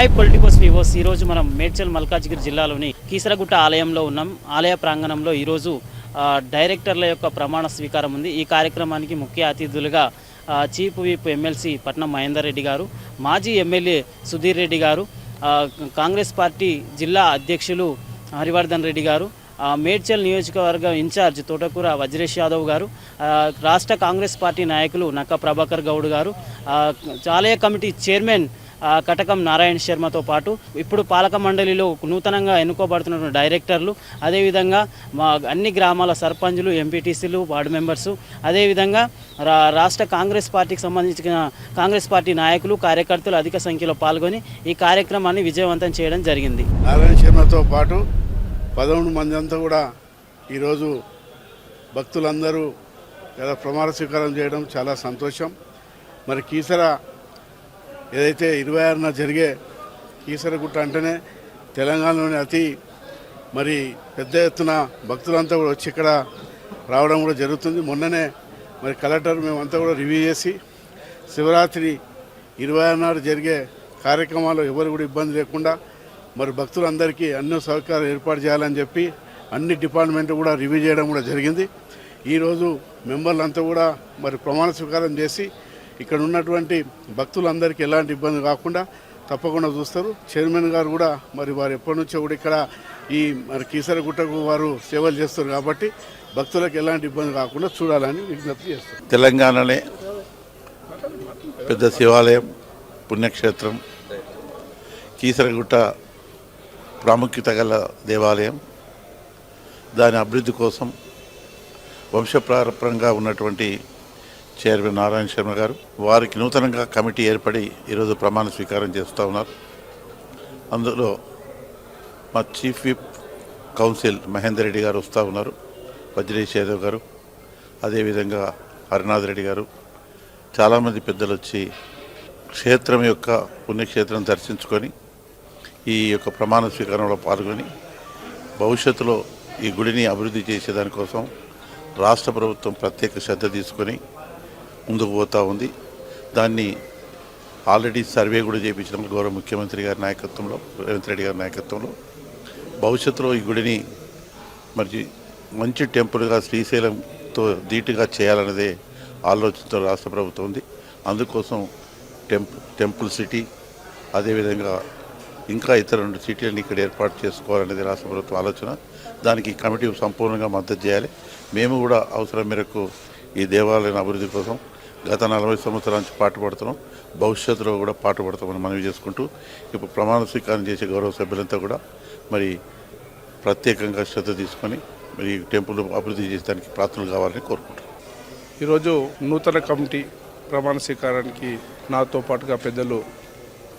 Hi Politicos వివోస్ ఈరోజు మనం మేడ్చల్ మల్కాజ్గిరి జిల్లాలోని కీసరగుట్ట ఆలయంలో ఉన్నాం. ఆలయ ప్రాంగణంలో ఈరోజు డైరెక్టర్ల యొక్క ప్రమాణ స్వీకారం ఉంది. ఈ కార్యక్రమానికి ముఖ్య అతిథులుగా చీఫ్ వీప్ ఎమ్మెల్సీ పట్నం మహేందర్ రెడ్డి గారు మాజీ ఎమ్మెల్యే సుధీర్ రెడ్డి గారు కాంగ్రెస్ పార్టీ జిల్లా అధ్యక్షులు హరివర్ధన్ రెడ్డి గారు మేడ్చల్ నియోజకవర్గ ఇన్ఛార్జ్ తోటకూర వజ్రేష్ యాదవ్ గారు రాష్ట్ర కాంగ్రెస్ పార్టీ నాయకులు నక్క ప్రభాకర్ గౌడ్ గారు ఆలయ కమిటీ చైర్మన్ కటకం నారాయణ శర్మతో పాటు ఇప్పుడు పాలక మండలిలో నూతనంగా ఎన్నుకోబడుతున్నటువంటి డైరెక్టర్లు అదేవిధంగా మా అన్ని గ్రామాల సర్పంచులు ఎంపీటీసీలు వార్డు మెంబర్సు అదేవిధంగా రా రాష్ట్ర కాంగ్రెస్ పార్టీకి సంబంధించిన కాంగ్రెస్ పార్టీ నాయకులు కార్యకర్తలు అధిక సంఖ్యలో పాల్గొని ఈ కార్యక్రమాన్ని విజయవంతం చేయడం జరిగింది. నారాయణ శర్మతో పాటు పదకొండు మంది అంతా కూడా ఈరోజు భక్తులందరూ ప్రమాణ స్వీకారం చేయడం చాలా సంతోషం. మరి కీసర ఏదైతే ఇరవై ఆరున జరిగే కీసరగుట్ట అంటేనే తెలంగాణలోని అతి మరి పెద్ద ఎత్తున భక్తులంతా కూడా వచ్చి ఇక్కడ రావడం కూడా జరుగుతుంది. మొన్ననే మరి కలెక్టర్ మేమంతా కూడా రివ్యూ చేసి శివరాత్రి ఇరవై ఆరు నాడు జరిగే కార్యక్రమాలు ఎవరు కూడా ఇబ్బంది లేకుండా మరి భక్తులందరికీ అన్ని సౌకర్యాలు ఏర్పాటు చేయాలని చెప్పి అన్ని డిపార్ట్మెంట్ కూడా రివ్యూ చేయడం కూడా జరిగింది. ఈరోజు మెంబర్లంతా కూడా మరి ప్రమాణ స్వీకారం చేసి ఇక్కడ ఉన్నటువంటి భక్తులందరికీ ఎలాంటి ఇబ్బంది కాకుండా తప్పకుండా చూస్తారు. చైర్మన్ గారు కూడా మరి వారు ఎప్పటి నుంచో కూడా ఇక్కడ ఈ మరి కీసరగుట్టకు వారు సేవలు చేస్తారు కాబట్టి భక్తులకు ఎలాంటి ఇబ్బంది కాకుండా చూడాలని విజ్ఞప్తి చేస్తారు. తెలంగాణనే పెద్ద శివాలయం పుణ్యక్షేత్రం కీసరగుట్ట ప్రాముఖ్యత గల దేవాలయం. దాని అభివృద్ధి కోసం వంశప్రారంభంగా ఉన్నటువంటి చైర్మన్ నారాయణ శర్మ గారు వారికి నూతనంగా కమిటీ ఏర్పడి ఈరోజు ప్రమాణ స్వీకారం చేస్తూ ఉన్నారు. అందులో మా chief whip council Mahender Reddy garu వస్తూ ఉన్నారు వజ్రేష్ యాదవ్ గారు అదేవిధంగా హరినాథ్ రెడ్డి గారు. చాలామంది పెద్దలు వచ్చి క్షేత్రం యొక్క పుణ్యక్షేత్రం దర్శించుకొని ఈ యొక్క ప్రమాణ స్వీకారంలో పాల్గొని భవిష్యత్తులో ఈ గుడిని అభివృద్ధి చేసేదానికోసం రాష్ట్ర ప్రభుత్వం ప్రత్యేక శ్రద్ధ తీసుకొని ముందుకు పోతూ ఉంది. దాన్ని ఆల్రెడీ సర్వే కూడా చేయించడం గౌరవ ముఖ్యమంత్రి గారి నాయకత్వంలో రేవంత్ రెడ్డి గారి నాయకత్వంలో. భవిష్యత్తులో ఈ గుడిని మరి మంచి టెంపుల్గా శ్రీశైలంతో ధీటుగా చేయాలన్నదే ఆలోచనతో రాష్ట్ర ప్రభుత్వం ఉంది. అందుకోసం టెంప్ టెంపుల్ సిటీ అదేవిధంగా ఇంకా ఇతర రెండు సిటీలను ఇక్కడ ఏర్పాటు చేసుకోవాలనేది రాష్ట్ర ప్రభుత్వం ఆలోచన. దానికి కమిటీ సంపూర్ణంగా మద్దతు చేయాలి. మేము కూడా అవసరం మేరకు ఈ దేవాలయం అభివృద్ధి కోసం గత నలభై సంవత్సరాల నుంచి పాటుపడుతున్నాం భవిష్యత్తులో కూడా పాటుపడతామని మనవి చేసుకుంటూ ఇప్పుడు ప్రమాణ స్వీకారం చేసే గౌరవ సభ్యులంతా కూడా మరి ప్రత్యేకంగా శ్రద్ధ తీసుకొని మరి టెంపుల్ అభివృద్ధి చేసేదానికి ప్రార్థనలు కావాలని కోరుకుంటున్నాం. ఈరోజు నూతన కమిటీ ప్రమాణ స్వీకారానికి నాతో పాటుగా పెద్దలు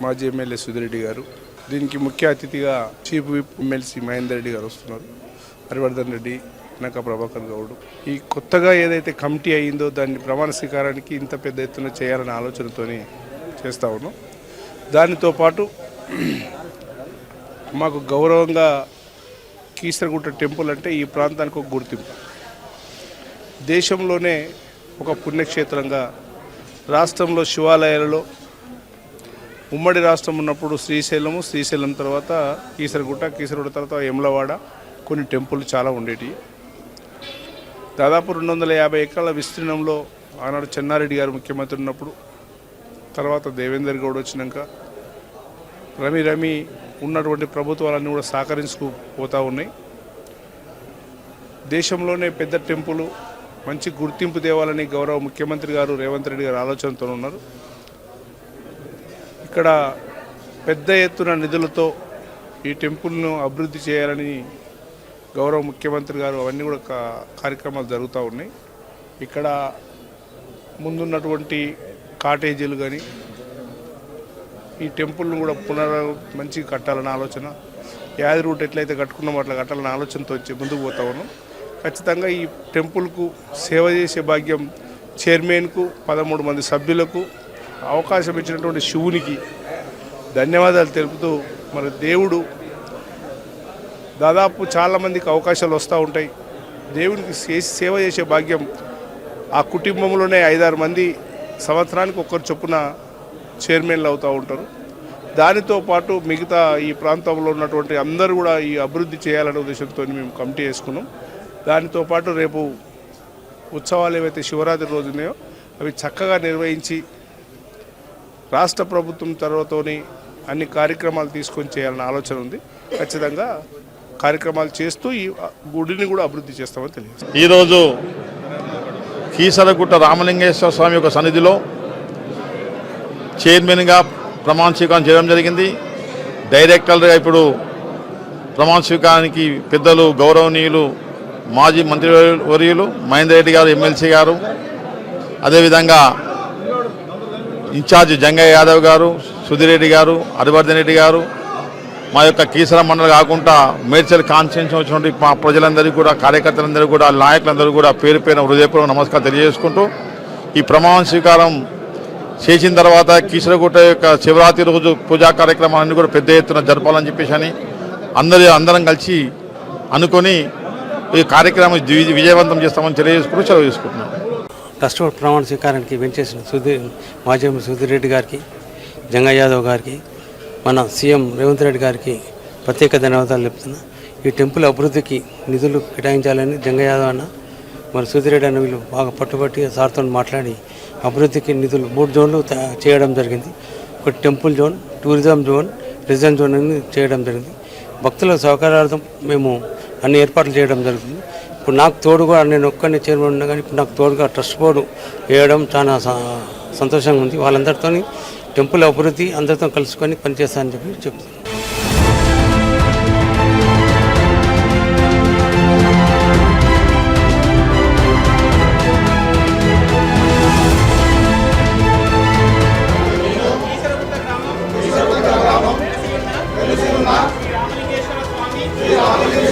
మాజీ ఎమ్మెల్యే సుధిరెడ్డి గారు దీనికి ముఖ్య అతిథిగా chief whip MLC Mahender Reddy garu వస్తున్నారు. హరివర్ధన్ రెడ్డి నక్క ప్రభాకర్ గౌడ్. ఈ కొత్తగా ఏదైతే కమిటీ అయిందో దాన్ని ప్రమాణ స్వీకారానికి ఇంత పెద్ద ఎత్తున చేయాలనే ఆలోచనతోని చేస్తా ఉన్నాం. దానితో పాటు మాకు గౌరవంగా కీసరగుట్ట టెంపుల్ అంటే ఈ ప్రాంతానికి ఒక గుర్తింపు. దేశంలోనే ఒక పుణ్యక్షేత్రంగా రాష్ట్రంలో శివాలయాలలో ఉమ్మడి రాష్ట్రం ఉన్నప్పుడు శ్రీశైలము శ్రీశైలం తర్వాత కీసరగుట్ట కీసరగుట్ట తర్వాత యమలవాడ కొన్ని టెంపుల్ చాలా ఉండేవి దాదాపు రెండు వందల యాభై ఎకరాల విస్తీర్ణంలో ఆనాడు చెన్నారెడ్డి గారు ముఖ్యమంత్రి ఉన్నప్పుడు తర్వాత దేవేందర్ గౌడ్ వచ్చినాక రమి రమి ఉన్నటువంటి ప్రభుత్వాలన్నీ కూడా సహకరించుకుపోతూ ఉన్నాయి. దేశంలోనే పెద్ద టెంపుల్ మంచి గుర్తింపు తేవాలని గౌరవ ముఖ్యమంత్రి గారు రేవంత్ రెడ్డి గారు ఆలోచనతో ఉన్నారు. ఇక్కడ పెద్ద ఎత్తున నిధులతో ఈ టెంపుల్ను అభివృద్ధి చేయాలని గౌరవ ముఖ్యమంత్రి గారు అవన్నీ కూడా కా- కార్యక్రమాలు జరుగుతూ ఉన్నాయి. ఇక్కడ ముందున్నటువంటి కాటేజీలు కానీ ఈ టెంపుల్ను కూడా పునర్ మంచిగా కట్టాలన్న ఆలోచన. యాది రూట్ ఎట్లయితే కట్టుకున్నామో అట్లా కట్టాలన్న ఆలోచనతో వచ్చి ముందుకు పోతా ఉన్నాం. ఖచ్చితంగా ఈ టెంపుల్కు సేవ చేసే భాగ్యం చైర్మన్కు పదమూడు మంది సభ్యులకు అవకాశం ఇచ్చినటువంటి శివునికి ధన్యవాదాలు తెలుపుతూ మరి దేవుడు దాదాపు చాలామందికి అవకాశాలు వస్తూ ఉంటాయి. దేవునికి సేవ చేసే భాగ్యం ఆ కుటుంబంలోనే ఐదారు మంది సంవత్సరానికి ఒక్కరు చొప్పున చైర్మన్లు అవుతూ ఉంటారు. దానితో పాటు మిగతా ఈ ప్రాంతంలో ఉన్నటువంటి అందరూ కూడా ఈ అభివృద్ధి చేయాలనే ఉద్దేశంతో మేము కమిటీ వేసుకున్నాం. దానితో పాటు రేపు ఉత్సవాలు ఏవైతే శివరాత్రి రోజు ఉన్నాయో అవి చక్కగా నిర్వహించి రాష్ట్ర ప్రభుత్వం తర్వాతని అన్ని కార్యక్రమాలు తీసుకొని చేయాలన్న ఆలోచన ఉంది. ఖచ్చితంగా కార్యక్రమాలు చేస్తూ ఈ గుడిని కూడా అభివృద్ధి చేస్తామని తెలియదు ఈరోజు కీసరగుట్ట రామలింగేశ్వర స్వామి యొక్క సన్నిధిలో చైర్మన్గా ప్రమాణ స్వీకారం చేయడం జరిగింది. డైరెక్టర్గా ఇప్పుడు ప్రమాణ స్వీకారానికి పెద్దలు గౌరవనీయులు మాజీ మంత్రి వర్యులు మహేందర్ రెడ్డి గారు ఎమ్మెల్సీ గారు అదేవిధంగా ఇన్ఛార్జ్ జంగయ్య యాదవ్ గారు సుధీరెడ్డి గారు హరివర్ధన్ రెడ్డి గారు మా యొక్క కీసర మండలి కాకుండా మేడ్చల్ కాన్స్టిట్యూన్సీ వచ్చినటువంటి మా ప్రజలందరికీ కూడా కార్యకర్తలందరూ కూడా నాయకులందరూ కూడా పేరు పేరున హృదయపూర్వక నమస్కారం తెలియజేసుకుంటూ ఈ ప్రమాణ స్వీకారం చేసిన తర్వాత కీసరగుట్ట యొక్క శివరాత్రి రోజు పూజా కార్యక్రమాలన్నీ కూడా పెద్ద ఎత్తున జరపాలని చెప్పేసి అని అందరి అందరం కలిసి అనుకొని ఈ కార్యక్రమం విజయవంతం చేస్తామని తెలియజేసుకుంటూ సెలవు చేసుకుంటున్నాం ట్రస్ట్ ప్రమాణ స్వీకారానికి వెంచేసిన సుధీర్ మాజీ సుధీర్ రెడ్డి గారికి జంగయ్య యాదవ్ గారికి మన సీఎం రేవంత్ రెడ్డి గారికి ప్రత్యేక ధన్యవాదాలు చెప్తున్నా. ఈ టెంపుల్ అభివృద్ధికి నిధులు కేటాయించాలని జంగయాదవ్ అన్న మరి సుధీర్ అన్న వీళ్ళు బాగా పట్టుబట్టి సార్తో మాట్లాడి అభివృద్ధికి నిధులు మూడు జోన్లు చేయడం జరిగింది. ఒకటి temple zone tourism zone residence zone అని చేయడం జరిగింది. భక్తుల సౌకర్యార్థం మేము అన్ని ఏర్పాట్లు చేయడం జరుగుతుంది. ఇప్పుడు నాకు తోడుగా నేను ఒక్కరిని చైర్మన్ ఉన్నా కానీ ఇప్పుడు నాకు తోడుగా ట్రస్ట్ బోర్డు వేయడం చాలా స- సంతోషంగా ఉంది. వాళ్ళందరితో టెంపుల్ అభివృద్ధి అందరితో కలుసుకొని పనిచేస్తానని చెప్పి చెప్తున్నాను you.